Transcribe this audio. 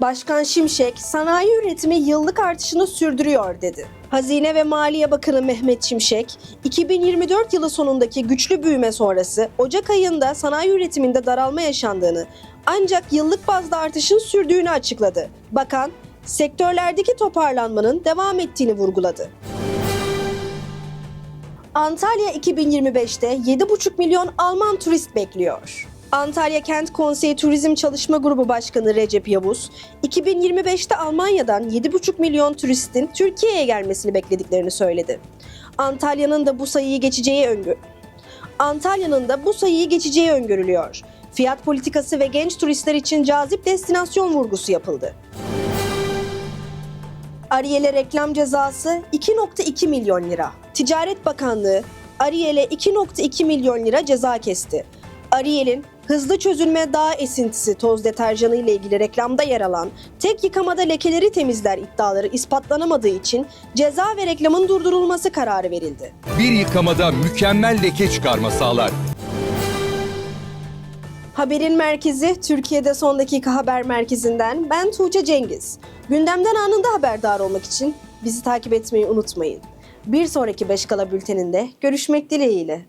Başkan Şimşek, sanayi üretimi yıllık artışını sürdürüyor dedi. Hazine ve Maliye Bakanı Mehmet Şimşek, 2024 yılı sonundaki güçlü büyüme sonrası Ocak ayında sanayi üretiminde daralma yaşandığını ancak yıllık bazda artışın sürdüğünü açıkladı. Bakan, sektörlerdeki toparlanmanın devam ettiğini vurguladı. Antalya 2025'te 7,5 milyon Alman turist bekliyor. Antalya Kent Konseyi Turizm Çalışma Grubu Başkanı Recep Yavuz, 2025'te Almanya'dan 7,5 milyon turistin Türkiye'ye gelmesini beklediklerini söyledi. Antalya'nın da bu sayıyı geçeceği öngö Antalya'nın da bu sayıyı geçeceği öngörülüyor. Fiyat politikası ve genç turistler için cazip destinasyon vurgusu yapıldı. Ariel'e reklam cezası 2.2 milyon lira. Ticaret Bakanlığı Ariel'e 2.2 milyon lira ceza kesti. Ariel'in hızlı çözülme dağ esintisi toz deterjanı ile ilgili reklamda yer alan tek yıkamada lekeleri temizler iddiaları ispatlanamadığı için ceza ve reklamın durdurulması kararı verildi. Bir yıkamada mükemmel leke çıkarma sağlar. Haberin merkezi Türkiye'de son dakika haber merkezinden ben Tuğçe Cengiz. Gündemden anında haberdar olmak için bizi takip etmeyi unutmayın. Bir sonraki Beşkala bülteninde görüşmek dileğiyle.